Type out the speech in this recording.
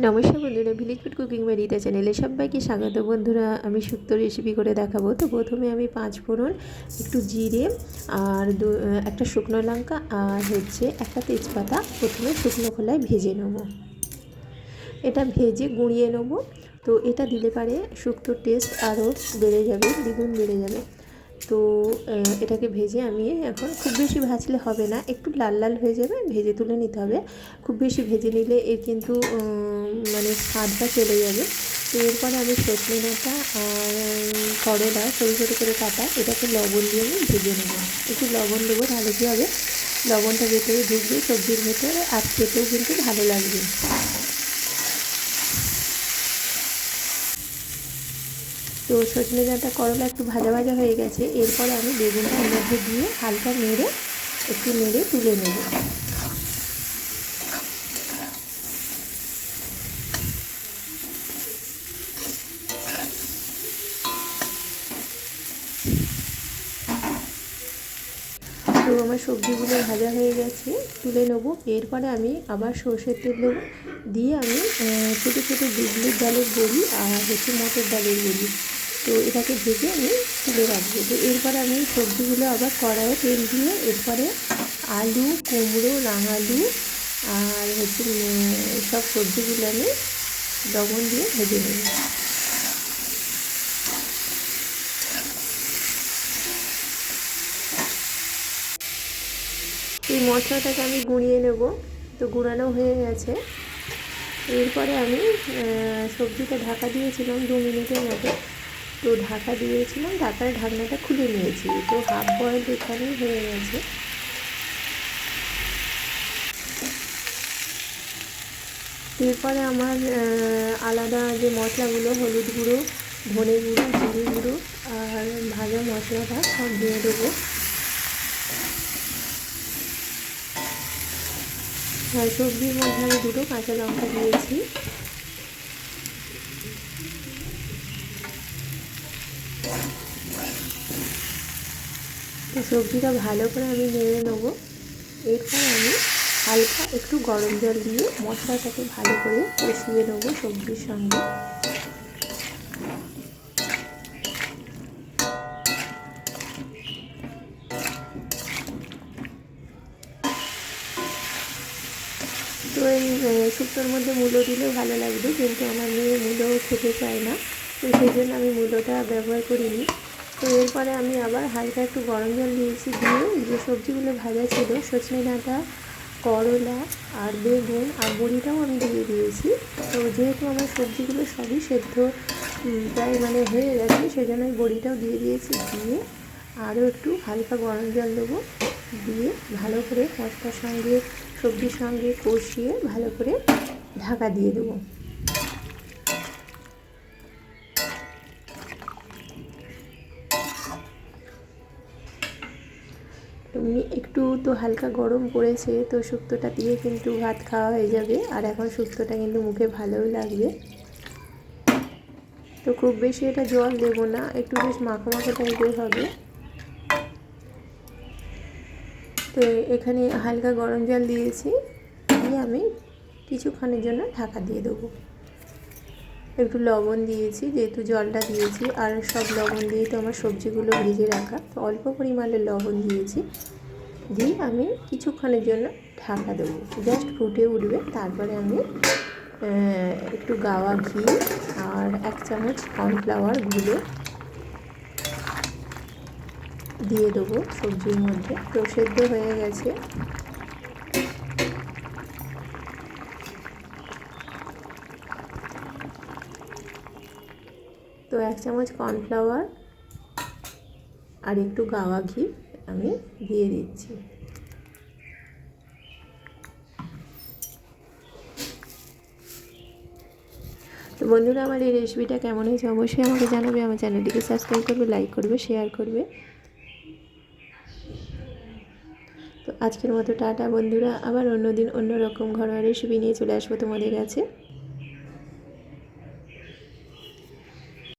নমস্কার বন্ধুরা village food cooking বাড়িতে চ্যানেলে সবাইকে স্বাগত। বন্ধুরা, আমি শুক্ত রেসিপি করে দেখাবো। তো প্রথমে আমি পাঁচ ফোড়ন, একটু জিরে আর দু- একটা শুকনো লঙ্কা আর হচ্ছে একটা তেজপাতা। প্রথমে শুকনো খোলায় ভেজে নেব। এটা ভেজে গুঁড়িয়ে নেব। তো এটা দিলে পারে শুক্তোর টেস্ট আরও বেড়ে যাবে, দ্বিগুণ বেড়ে যাবে। তো এটাকে ভেজে আমি এখন খুব বেশি ভাজলে হবে না, একটু লাল লাল হয়ে যাবে, ভেজে তুলে নিতে হবে। খুব বেশি ভেজে নিলে এর কিন্তু মানে স্বাদটা চলে যাবে। তো এরপরে আমি সজনে ডাঁটা আর করলা ছোটো ছোটো করে কাটা। এটাকে লবণ দিয়ে আমি ভেজে নেব। একটু লবণ দেবো তাহলে কী হবে? লবণটা ভেতরে ঢুকবে, সবজির ভেতরে, আর খেতেও কিন্তু ভালো লাগবে। তো সজনে ডাঁটা করলা একটু ভাজা ভাজা হয়ে গেছে, এরপরে আমি বেগুনটা এর মধ্যে দিয়ে হালকা নেড়ে একটু নেড়ে তুলে নেব। তো আমার সবজিগুলো ভাজা হয়ে গেছে, তুলে নেব। এরপরে আমি আবার সর্ষের তেল দেবো। দিয়ে আমি ছোটো ছোটো বিজলির ডালের বড়ি আর হচ্ছে মটর ডালের বড়ি। তো এটাকে ভেজে আমি তুলে রাখব। তো এরপরে আমি সবজিগুলো আবার কড়াইয়ে তেল দিয়ে এরপরে আলু, কুমড়ো, রাঙালু আর হচ্ছে সব সবজিগুলো আমি লবণ দিয়ে ভেজে নেব। এই মশলাটাকে আমি গুঁড়িয়ে নেব। তো গুঁড়ানো হয়ে গেছে। এরপরে আমি সবজিটা ঢাকা দিয়েছিলাম দু মিনিটের মতো। তো ঢাকা দিয়েছিলাম, ঢাকার ঢাকনাটা খুলে নিয়েছি। তো হাফ বয়েল এখানেই হয়ে গেছে। এরপরে আমার আলাদা যে মশলাগুলো, হলুদ গুঁড়ো, ধনে গুঁড়ো, জিরে গুঁড়ো আর ভাজা মশলাটা সব দিয়ে দেবো। সবজির মধ্যে আমি দুটো কাঁচা লঙ্কা দিয়েছি। সবজিটা ভালো করে আমি নেড়ে নেব। এরপর আমি হালকা একটু গরম জল দিয়ে মশলাটাকে ভালো করে কষিয়ে নেব সবজির সঙ্গে। তো এই শুক্তোর মধ্যে মূলো দিলেও ভালো লাগবে, কিন্তু আমার মেয়ে মূলো খেতে চায় না, তো সেই জন্য আমি মূলোটা ব্যবহার করিনি। তো এরপরে আমি আবার হালকা একটু গরম জল দিয়েছি, দিয়ে যে সবজিগুলো ভাজা ছিল, সজনে ডাঁটা, করলা আর বেগুন আর বড়িটাও আমি দিয়ে দিয়েছি। তো যেহেতু আমার সবজিগুলো সবই সেদ্ধ প্রায় মানে হয়ে গেছে সেই জন্য আমি বড়িটাও দিয়ে দিয়েছি, দিয়ে আরও একটু হালকা গরম জল দেবো, দিয়ে ভালো করে মশলার সঙ্গে, সবজির সঙ্গে কষিয়ে ভালো করে ঢাকা দিয়ে দেবো। একটু তো হালকা গরম পড়েছে তো শুক্তোটা দিয়ে কিন্তু ভাত খাওয়া হয়ে যাবে। আর এখন শুক্তোটা কিন্তু মুখে ভালোও লাগবে। তো খুব বেশি এটা জল দেবো না, একটু বেশ মাখো মাখো টাইপের হবে। তো এখানে হালকা গরম জল দিয়েছি, দিয়ে আমি কিছুক্ষণের জন্য ঢাকা দিয়ে দেবো। একটু লবণ দিয়েছি, যেহেতু জলটা দিয়েছি, আর সব লবণ দিয়ে তো আমার সবজিগুলো ভেজে রাখা। তো অল্প পরিমাণে লবণ দিয়েছি। দিয়ে আমি কিছুক্ষণের জন্য ঢাকা দেবো। জাস্ট ফুটে উঠবে। তারপরে আমি একটু গাওয়া ঘি আর এক চামচ কর্নফ্লাওয়ার গুলে দিয়ে দেবো সবজির মধ্যে। তো সেদ্ধ হয়ে গেছে। তো এক চামচ কর্নফ্লাওয়ার আর একটু গাওয়া ঘি আমি দিয়ে দিচ্ছি। তো বন্ধুরা, আমার এই রেসিপিটা কেমন হয়েছে অবশ্যই আমাকে জানাবে। আমার চ্যানেলটিকে সাবস্ক্রাইব করবে, লাইক করবে, শেয়ার করবে। তো আজকের মতো টাটা বন্ধুরা। আবার অন্য দিন অন্য রকম ঘরোয়া রেসিপি নিয়ে চলে আসব তোমাদের কাছে।